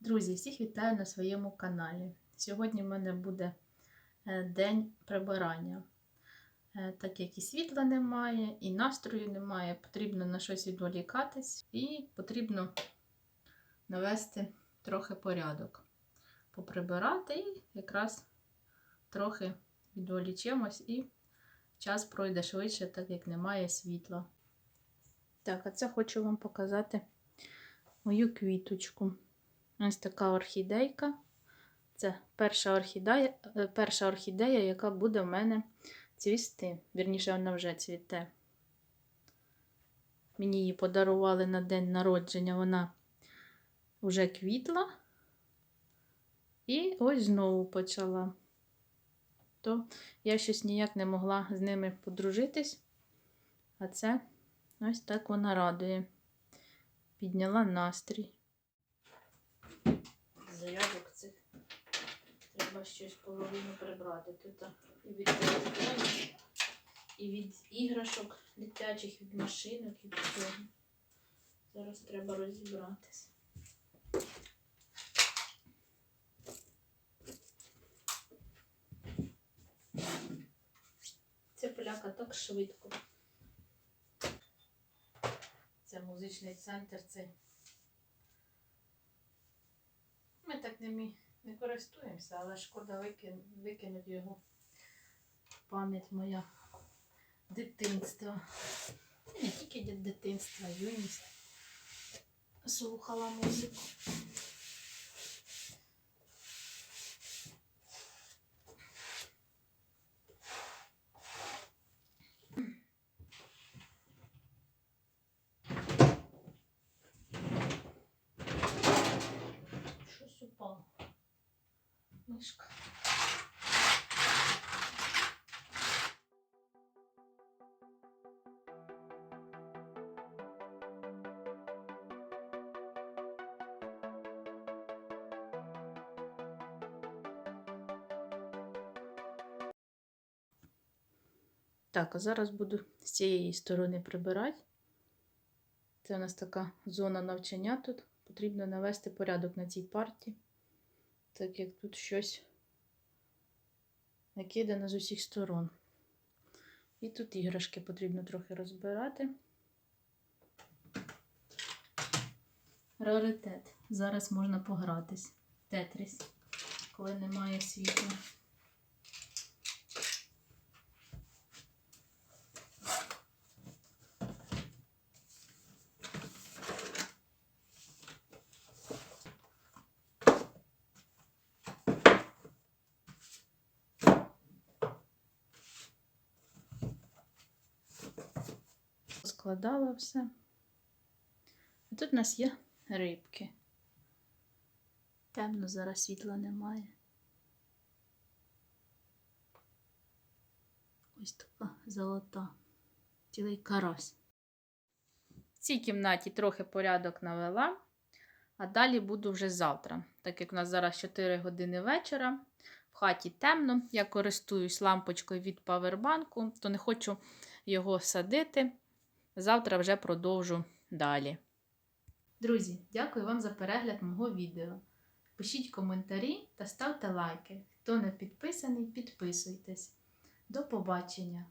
Друзі, всіх вітаю на своєму каналі. Сьогодні в мене буде е, день прибирання. Е, Так як і світла немає, і настрою немає, потрібно на щось відволікатись і потрібно навести трохи порядок, поприбирати і якраз трохи відволічемось і час пройде швидше, так як немає світла. Так, а це хочу вам показати мою квіточку. Ось така орхідейка. Це перша орхідея, е, перша орхідея, яка буде в мене цвісти. Вірніше, вона вже цвіте. Мені її подарували на день народження, вона вже квітла. І ось знову почала. То я щось ніяк не могла з ними подружитись. А це ось так вона радує. Підняла настрій. Зарядок цих треба щось половину прибрати. Тут і від телефонів, і від іграшок дитячих, від машинок, від всього. Зараз треба розібратися. Це поляка так швидко. Це музичний центр, це ми так ними не користуємося, але шкода викин, викинути його. Пам'ять моя дитинства. І Не тільки дитинства, юність. Слухала музику. Щось упало. Мишка. Так, а зараз буду з цієї сторони прибирати. Це у нас така зона навчання тут. Потрібно навести порядок на цій парті, так як тут щось накидано з усіх сторон. І тут іграшки потрібно трохи розбирати. Раритет. Зараз можна погратись. Тетріс, коли немає світла. Складала все. А тут у нас є рибки. Темно, зараз світла немає. Ось така золота. Цілий карась. В цій кімнаті трохи порядок навела, а далі буду вже завтра. Так як у нас зараз 4 години вечора, в хаті темно, я користуюсь лампочкою від павербанку, то не хочу його садити. Завтра вже продовжу далі. Друзі, дякую вам за перегляд мого відео. Пишіть коментарі та ставте лайки. Хто не підписаний, підписуйтесь. До побачення!